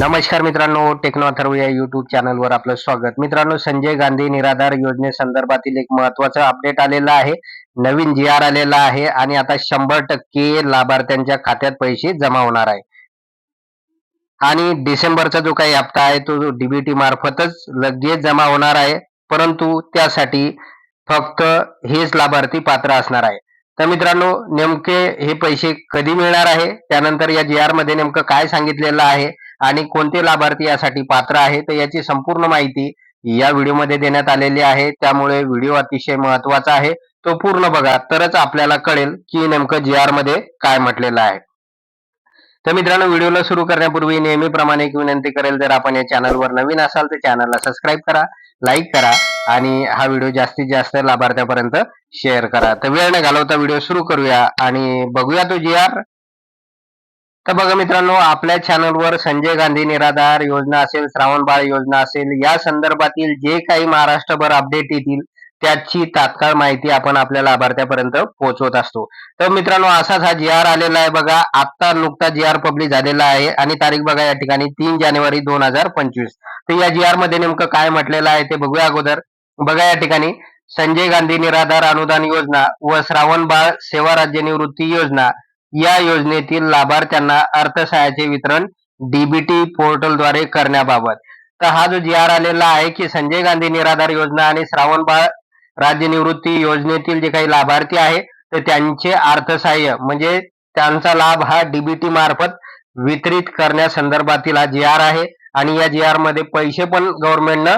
नमस्कार मित्रांनो टेक्नो अथर्व या युट्यूब चॅनलवर आपलं स्वागत. मित्रांनो संजय गांधी निराधार योजनेसंदर्भातील एक महत्वाचं अपडेट आलेलं आहे. नवीन जी आर आलेला आहे आणि आता शंभर टक्के लाभार्थ्यांच्या खात्यात पैसे जमा होणार आहे. आणि डिसेंबरचा जो काही हप्ता आहे तो डीबीटी मार्फतच लगेच जमा होणार आहे. परंतु त्यासाठी फक्त हेच लाभार्थी पात्र असणार आहे. तर मित्रांनो नेमके हे पैसे कधी मिळणार आहे? त्यानंतर या जी आरमध्ये नेमकं काय सांगितलेलं आहे? आणि कोणते लाभार्थी यासाठी पात्र आहे तर याची संपूर्ण माहिती या व्हिडिओमध्ये देण्यात आलेली आहे. त्यामुळे व्हिडिओ अतिशय महत्त्वाचा आहे. तो पूर्ण बघा तरच आपल्याला कळेल की नेमकं जी आरमध्ये काय म्हटलेलं आहे. तर मित्रांनो व्हिडिओला सुरू करण्यापूर्वी नेहमीप्रमाणे एक विनंती करेल जर आपण या चॅनलवर नवीन असाल तर चॅनलला सबस्क्राईब करा लाईक करा आणि हा व्हिडिओ जास्तीत जास्त लाभार्थ्यापर्यंत शेअर करा. तर वेळ न घालवता व्हिडिओ सुरू करूया आणि बघूया तो जी आर तर बघा मित्रांनो आपल्या चॅनलवर संजय गांधी निराधार योजना असेल श्रावण बाळ योजना असेल या संदर्भातील जे काही महाराष्ट्रभर अपडेट येतील त्याची तात्काळ माहिती आपण आपल्या लाभार्थ्यापर्यंत पोहोचवत असतो. तर मित्रांनो असाच हा जी आर आलेला आहे बघा. आता नुकता जी आर पब्लिश झालेला आहे आणि तारीख बघा या ठिकाणी तीन जानेवारी दोन हजार पंचवीस. तर या जी आरमध्ये नेमकं काय म्हटलेलं आहे ते बघूया अगोदर. बघा या ठिकाणी संजय गांधी निराधार अनुदान योजना व श्रावण बाळ सेवा राज्य निवृत्ती योजना या योजनेतील लाभार्थ्यांना अर्थसहाय्याचे वितरण डीबीटी पोर्टलद्वारे करण्याबाबत. तर हा जो जी आर आलेला आहे की संजय गांधी निराधार योजना आणि श्रावण बाळ राज्य निवृत्ती योजनेतील जे काही लाभार्थी आहे तर त्यांचे अर्थसहाय्य म्हणजे त्यांचा लाभ हा डीबीटी मार्फत वितरित करण्यासंदर्भातील हा जी आर आहे. आणि या जी आरमध्ये पैसे पण गव्हर्नमेंटनं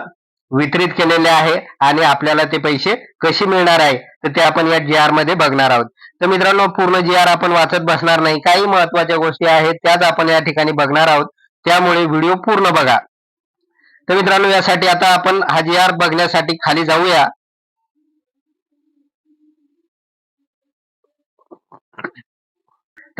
वितरित केलेले आहे आणि आपल्याला ते पैसे कसे मिळणार आहे तर ते आपण या जी आरमध्ये बघणार आहोत. तर मित्रांनो पूर्ण जी आर आपण वाचत बसणार नाही. काही महत्त्वाच्या गोष्टी आहेत त्याच आपण या ठिकाणी बघणार आहोत. त्यामुळे व्हिडिओ पूर्ण बघा. तर मित्रांनो यासाठी आता आपण हा जी आर बघण्यासाठी खाली जाऊया.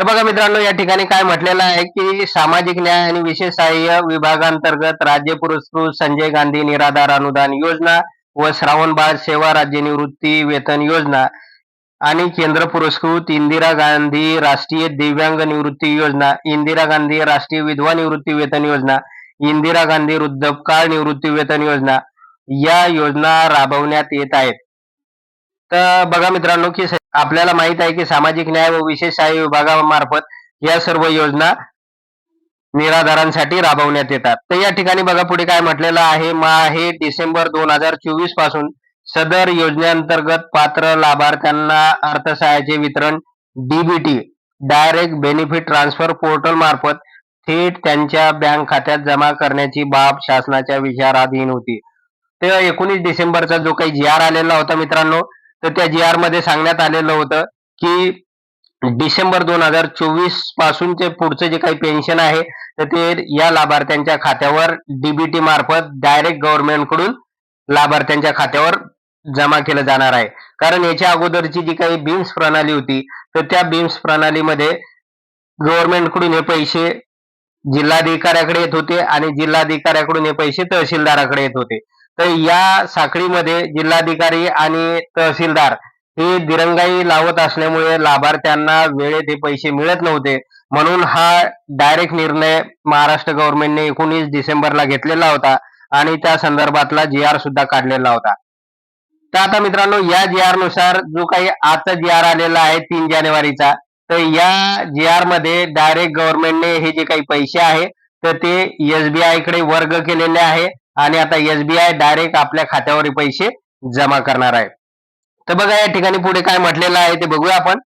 तर बघा मित्रांनो या ठिकाणी काय म्हटलेलं आहे की सामाजिक न्याय आणि विशेष सहाय्य विभागांतर्गत राज्य पुरस्कृत संजय गांधी निराधार अनुदान योजना व श्रावण बाळ सेवा राज्य निवृत्ती वेतन योजना आणि केंद्र पुरस्कृत इंदिरा गांधी राष्ट्रीय दिव्यांग निवृत्ती योजना इंदिरा गांधी राष्ट्रीय विधवा निवृत्ती वेतन योजना इंदिरा गांधी वृद्धकाळ निवृत्ती वेतन योजना या योजना राबवण्यात येत आहेत. तर बघा मित्रांनो की आपल्याला माहीत आहे की सामाजिक न्याय व विशेष सहाय्य विभागामार्फत या सर्व योजना निराधारांसाठी राबवण्यात येतात. तर या ठिकाणी बघा पुढे काय म्हटलेलं आहे. हे डिसेंबर दोन हजार चोवीसपासून सदर योजनेअंतर्गत पात्र लाभार्थ्यांना अर्थसहाय्याचे वितरण DBT direct benefit transfer portal मार्फत थेट त्यांच्या बँक खात्यात जमा करण्याची बाब शासनाच्या विचाराधीन होती. तेव्हा एकोणीस डिसेंबरचा जो काही जी आर आलेला होता मित्रांनो तर त्या जी आरमध्ये सांगण्यात आलेलं होतं की डिसेंबर दोन हजार चोवीस पासूनचे पुढचं जे काही पेन्शन आहे तर ते या लाभार्थ्यांच्या खात्यावर डीबीटी मार्फत डायरेक्ट गव्हर्नमेंटकडून लाभार्थ्यांच्या खात्यावर जमा केलं जाणार आहे. कारण याच्या अगोदरची जी काही बीम्स प्रणाली होती तर त्या बीम्स प्रणालीमध्ये गव्हर्नमेंटकडून हे पैसे जिल्हाधिकाऱ्याकडे येत होते आणि जिल्हाधिकाऱ्याकडून हे पैसे तहसीलदाराकडे येत होते. तर या साखळीमध्ये जिल्हाधिकारी आणि तहसीलदार हे दिरंगाई लावत असल्यामुळे लाभार्थ्यांना वेळेत हे पैसे मिळत नव्हते. म्हणून हा डायरेक्ट निर्णय महाराष्ट्र गव्हर्नमेंटने एकोणीस डिसेंबरला घेतलेला होता आणि त्या संदर्भातला जी आर सुद्धा काढलेला होता. तर आता मित्रांनो या जी आरनुसार जो काही आजचा जी आर आलेला आहे तीन जानेवारीचा तर या जी आरमध्ये डायरेक्ट गव्हर्नमेंटने हे जे काही पैसे आहे तर ते एसबीआयकडे वर्ग केलेले आहे. आणि आता एसबीआय डायरेक्ट आपल्या खात्यावर पैसे जमा करणार आहे. तर बघा या ठिकाणी पुढे काय म्हटलेलं आहे ते बघूया आपण.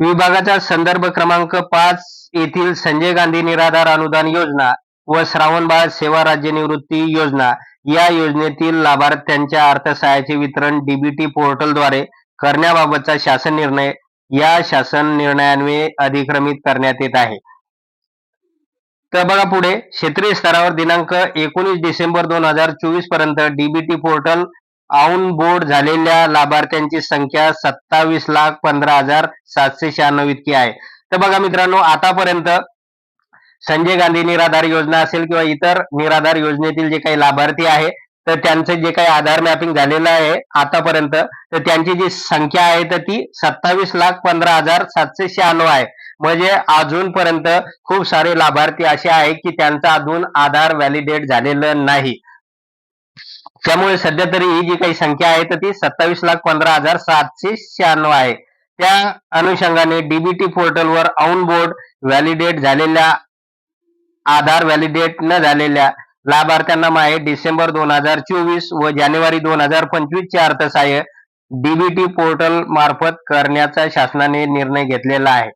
विभागाचा संदर्भ क्रमांक पाच येथील संजय गांधी निराधार अनुदान योजना व श्रावणबाळ सेवा राज्य निवृत्ती योजना या योजनेतील लाभार्थ्यांच्या अर्थसहाय्याचे वितरण डीबीटी पोर्टलद्वारे करण्याबाबतचा शासन निर्णय या शासन निर्णयान्वये अधिक्रमित करण्यात येत आहे. तर बघा पुढे क्षेत्रीय स्तरावर दिनांक एकोणीस डिसेंबर दोन हजार चोवीसपर्यंत डीबीटी पोर्टल ऑन बोर्ड झालेल्या लाभार्थ्यांची संख्या सत्तावीस लाख पंधरा हजार सातशे शहाण्णव इतकी आहे. तर बघा मित्रांनो आतापर्यंत संजय गांधी निराधार योजना असेल किंवा इतर निराधार योजनेतील जे काही लाभार्थी आहे तर त्यांचं जे काही आधार मॅपिंग झालेलं आहे आतापर्यंत तर त्यांची जी संख्या आहे तर ती सत्तावीस लाख पंधरा हजार सातशे शहाण्णव आहे. म्हणजे अजूनपर्यंत खूप सारे लाभार्थी असे आहे की त्यांचा अजून आधार व्हॅलिडेट झालेलं नाही. त्यामुळे सध्या तरी ही जी काही संख्या आहे तर ती सत्तावीस लाख पंधरा हजार सातशे शहाण्णव आहे. त्या अनुषंगाने डीबीटी पोर्टलवर ऑन बोर्ड व्हॅलिडेट झालेल्या आधार व्हॅलिडेट न झालेल्या लाभार्थ्यांना माहे डिसेंबर दोन हजार चोवीस व जानेवारी दोन हजार पंचवीस चे अर्थसहाय्य डीबीटी पोर्टल मार्फत करण्याचा शासनाने निर्णय घेतलेला आहे.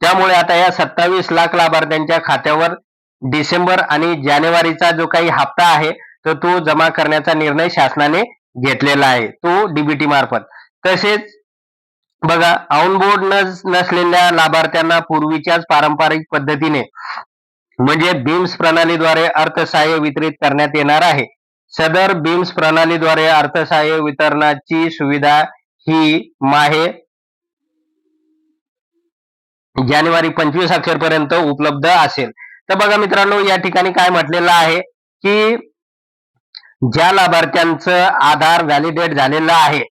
त्यामुळे आता या सत्तावीस लाख लाभार्थ्यांच्या खात्यावर डिसेंबर आणि जानेवारीचा जो काही हप्ता आहे तर तो जमा करण्याचा निर्णय शासनाने घेतलेला आहे. तो डीबीटी मार्फत. तसेच बघा ऑनबोर्ड नसलेल्या लाभार्थ्यांना पूर्वीच्याच पारंपरिक पद्धतीने म्हणजे बीम्स प्रणालीद्वारे अर्थसहाय्य वितरित करण्यात येणार आहे. सदर बीम्स प्रणालीद्वारे अर्थसहाय्य वितरणाची सुविधा ही माहे जानेवारी पंचवीस अखेरपर्यंत उपलब्ध असेल. तर बघा मित्रांनो या ठिकाणी काय म्हटलेलं आहे की ज्या लाभार्थ्यांचं आधार व्हॅलिडेट झालेलं आहे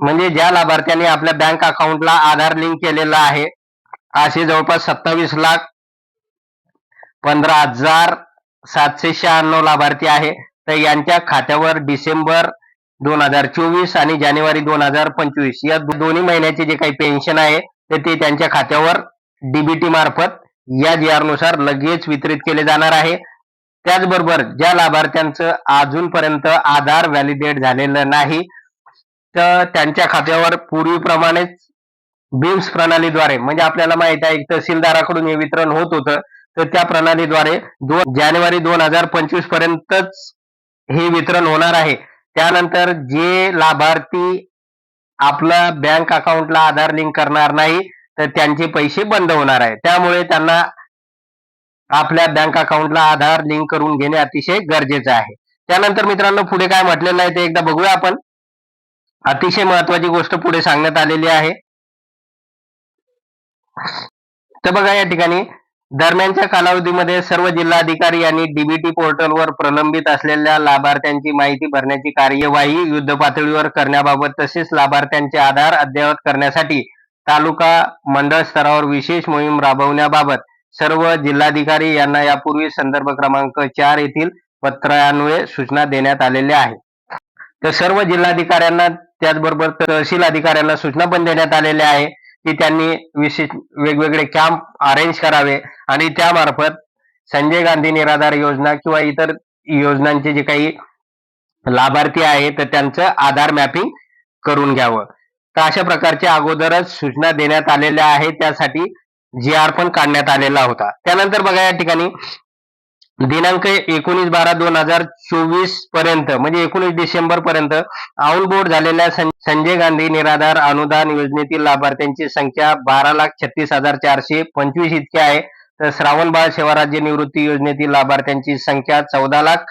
म्हणजे ज्या लाभार्थ्यांनी आपल्या बँक अकाउंटला आधार लिंक केलेलं आहे असे जवळपास सत्तावीस लाख पंधरा हजार सातशे शहाण्णव लाभार्थी आहे. तर यांच्या खात्यावर डिसेंबर दोन हजार चोवीस आणि जानेवारी दोन हजार पंचवीस या दोन्ही महिन्याचे जे काही पेन्शन आहे तर ते त्यांच्या खात्यावर डीबीटी मार्फत या जी आरनुसार लगेच वितरित केले जाणार आहे. त्याचबरोबर ज्या लाभार्थ्यांचं अजूनपर्यंत आधार व्हॅलिडेट झालेलं नाही तर त्यांच्या खात्यावर पूर्वीप्रमाणेच बीम्स प्रणालीद्वारे म्हणजे आपल्याला माहीत आहे तहसीलदाराकडून हे वितरण होत होतं तर त्या प्रणालीद्वारे दोन जानेवारी दोन हजार पंचवीस पर्यंतच हे वितरण होणार आहे. त्यानंतर जे लाभार्थी आपला बँक अकाउंटला आधार लिंक करणार नाही तर त्यांचे पैसे बंद होणार आहे. त्यामुळे त्यांना आपल्या बँक अकाउंटला आधार लिंक करून घेणे अतिशय गरजेचं आहे. त्यानंतर मित्रांनो पुढे काय म्हटलेलं आहे ते एकदा बघूया आपण. अतिशय महत्वाची गोष्ट पुढे सांगण्यात आलेली आहे. तर बघा या ठिकाणी दरम्यानच्या कालावधीमध्ये सर्व जिल्हाधिकारी यांनी डीबीटी पोर्टलवर प्रलंबित असलेल्या लाभार्थ्यांची माहिती भरण्याची कार्यवाही युद्ध पातळीवर करण्याबाबत तसेच लाभार्थ्यांचे आधार अद्ययावत करण्यासाठी तालुका मंडळ स्तरावर विशेष मोहीम राबवण्याबाबत सर्व जिल्हाधिकारी यांना यापूर्वी संदर्भ क्रमांक चार येथील पत्रान्वये सूचना देण्यात आलेल्या आहेत. तर सर्व जिल्हाधिकाऱ्यांना त्याचबरोबर तहसील अधिकाऱ्यांना सूचना पण देण्यात आलेल्या आहे की त्यांनी विशेष वेगवेगळे कॅम्प अरेंज करावे आणि त्यामार्फत संजय गांधी निराधार योजना किंवा इतर योजनांचे जे काही लाभार्थी आहेत तर त्यांचं आधार मॅपिंग करून घ्यावं. तर अशा प्रकारच्या अगोदरच सूचना देण्यात आलेल्या आहेत? त्यासाठी जी आर पण काढण्यात आलेला होता. त्यानंतर बघा या ठिकाणी. दिनांक एकोणीस बारा दोन हजार चोवीसपर्यंत म्हणजे एकोणीस डिसेंबर पर्यंत ऑन बोर्ड झालेल्या संजय गांधी निराधार अनुदान योजनेतील लाभार्थ्यांची संख्या बारा लाख छत्तीस हजार चारशे पंचवीस इतकी आहे. तर श्रावणबाळ सेवा राज्य निवृत्ती योजनेतील लाभार्थ्यांची संख्या चौदा लाख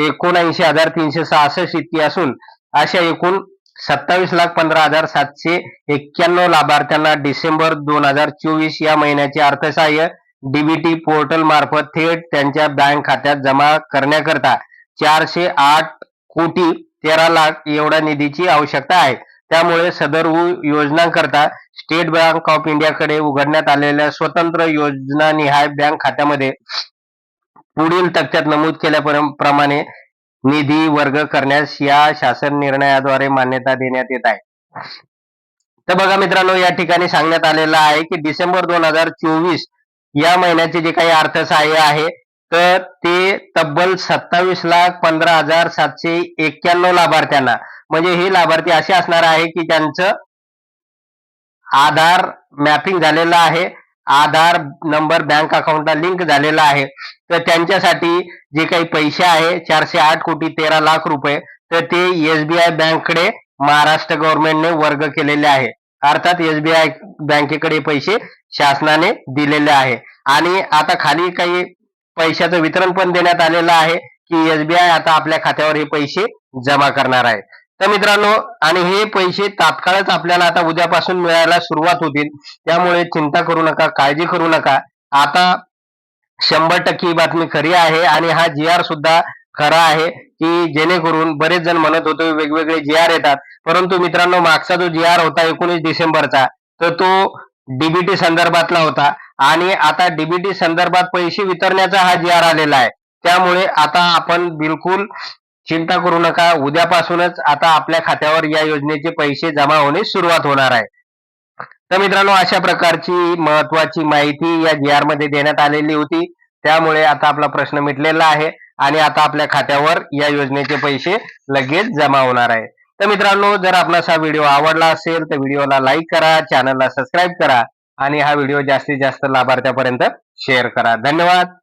एकोणऐंशी हजार तीनशे सहासष्ट इतकी असून अशा एकूण सत्तावीस लाख पंधरा हजार सातशे एक्क्याण्णव लाभार्थ्यांना डिसेंबर दोन हजार चोवीस या महिन्याचे अर्थसहाय्य डीबीटी पोर्टल मार्फत थेट त्यांच्या बँक खात्यात जमा करण्याकरता चारशे आठ कोटी तेरा लाख एवढ्या निधीची आवश्यकता आहे. त्यामुळे सदर योजनांकरता स्टेट बँक ऑफ इंडियाकडे उघडण्यात आलेल्या स्वतंत्र योजना निहाय बँक खात्यामध्ये पुढील तक्त्यात नमूद केल्याप्रमाणे निधी वर्ग करण्यास या शासन निर्णयाद्वारे मान्यता देण्यात येत आहे. तर बघा मित्रांनो या ठिकाणी सांगण्यात आलेलं आहे की डिसेंबर दोन हजार चोवीस या महिन्याचे जे काही अर्थसहाय्य आहे तर ते तब्बल सत्तावीस लाख पंधरा हजार सातशे एक्क्याण्णव लाभार्थ्यांना म्हणजे हे लाभार्थी असे असणार आहे की त्यांचं आधार मॅपिंग झालेलं आहे आधार नंबर बँक अकाउंटला लिंक झालेला आहे. तर त्यांच्यासाठी जे काही पैसे आहे चारशे आठ कोटी तेरा लाख रुपये तर ते एसबीआय बँककडे महाराष्ट्र गव्हर्नमेंटने वर्ग केलेले आहे. अर्थात एसबीआय बँकेकडे पैसे शासनाने दिलेले आहे. आणि आता खाली काही पैशाचं वितरण पण देण्यात आलेलं आहे की एसबीआय आता आपल्या खात्यावर हे पैसे जमा करणार आहे. तर मित्रांनो आणि हे पैसे तात्काळच आपल्याला आता उद्यापासून मिळायला सुरुवात होतील. त्यामुळे चिंता करू नका काळजी करू नका. आता शंभर टक्के ही बातमी खरी आहे आणि हा जी आर सुद्धा खरा आहे की जेणेकरून बरेच जण म्हणत होते वेगवेगळे जी आर येतात. परंतु मित्रांनो मागचा जो जी आर होता एकोणीस डिसेंबरचा तर तो डीबीटी संदर्भातला होता. आणि आता डीबीटी संदर्भात पैसे वितरण्याचा हा जी आर आलेला आहे. त्यामुळे आता आपण बिलकुल चिंता करू नका. उद्यापासूनच आता आपल्या खात्यावर या योजनेचे पैसे जमा होणे सुरुवात होणार आहे. तर मित्रांनो अशा प्रकारची महत्वाची माहिती या जी आरमध्ये देण्यात आलेली होती. त्यामुळे आता आपला प्रश्न मिटलेला आहे आणि आता आपल्या खात्यावर या योजनेचे पैसे लगेच जमा होणार आहे. तर मित्रांनो जर आपणास हा व्हिडिओ आवडला असेल तर व्हिडिओला लाईक करा चॅनलला सबस्क्राईब करा आणि हा व्हिडिओ जास्तीत जास्त लाभार्थ्यापर्यंत शेअर करा. धन्यवाद.